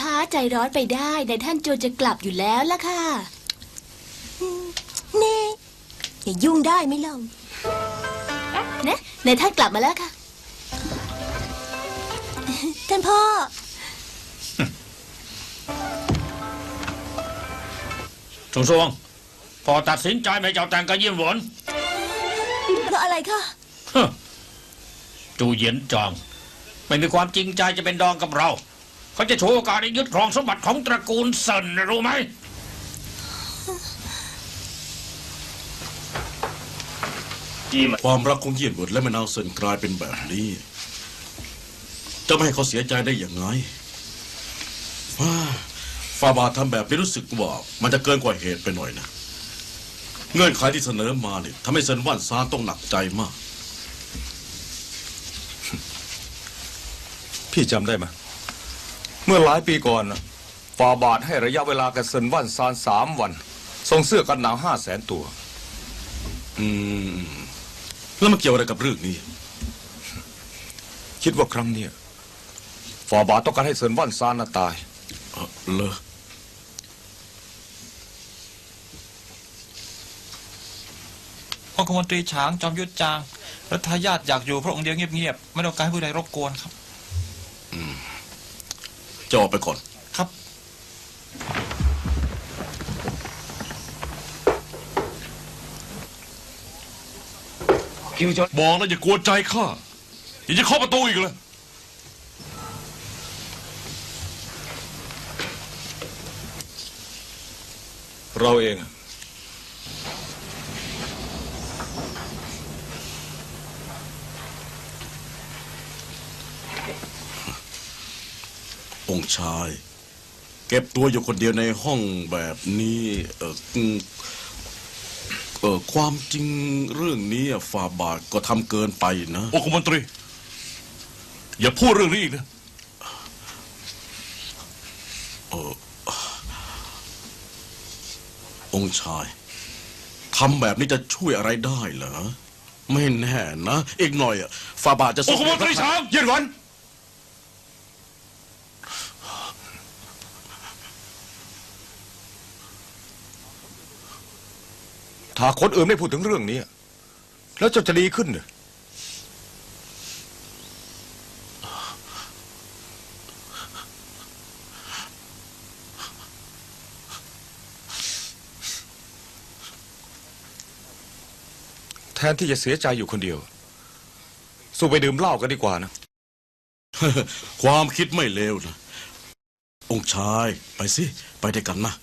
คะใจร้อนไปได้นายท่านโจรจะกลับอยู่แล้วล่ะค่ะ เน่อย่ายุ่งได้ไหมเล่านะนายท่านกลับมาแล้วค่ะ ท่านพ่อ สงสวงพอตัดสินใจไม่เจ้าแต่งกับเยี่ยมหวนเพราะอะไรคะฮะจูเหยียนจางไม่มีความจริงใจจะเป็นดองกับเรา เขาจะโชว์โอกาสให้ยึดครองสมบัติของตระกูลเซินนะรู้ไหมความรักของเยี่ยนหวดและแม่นางเซินกลายเป็นแบบนี้ จะไม่ให้เขาเสียใจได้อย่างไงฟ้าฟาบาทำแบบนี้รู้สึกว่ามันจะเกินกว่าเหตุไปหน่อยนะ เงื่อนไขที่เสนอมาเนี่ยทำให้เซินว่านซานต้องหนักใจมาก พี่จำได้ไหมเมื่อหลายปีก่อนน่ะฟาบาทให้ระยะเวลากับเซินวันซานสามวันส่งเสื้อกันหนาวห้าแสนตัว อืม แล้วมันเกี่ยวอะไรกับเรื่องนี้ คิดว่าครั้งเนี้ยฟาบาทต้องการให้เซินวันซานน่ะตายเอ่อเลอองคมนตรีฉางจอมยุทธจางและทายาทอยากอยู่พระองค์เดียวเงียบๆไม่ต้องการให้ผู้ใดรบกวนครับ จะออกไปก่อน ครับบอกแล้วอย่ากวนใจข้าอย่าจะเข้าะประตูอีกเลย เราเองอะ งค์ชาย เก็บตัวอยู่คนเดียวในห้องแบบนี้เอออืมเออความจริงเรื่องนี้อะฟาบาทก็ทำเกินไปนะองคมนตรี อย่าพูดเรื่องนี้อีกนะองค์ชายทำแบบนี้จะช่วยอะไรได้เหรอ ไม่แน่นะ อีกหน่อยอะฟาบาทจะองคมนตรีช้างเย็นวัน ถ้าคนอื่นไม่พูดถึงเรื่องนี้ แล้วเจะจะดีขึ้นเหรอแทนที่จะเสียใจอยู่คนเดียว สู้ไปดื่มเหล้ากันดีกว่านะ ความคิดไม่เลวนะ องค์ชาย ไปสิ ไปด้วยกันนะ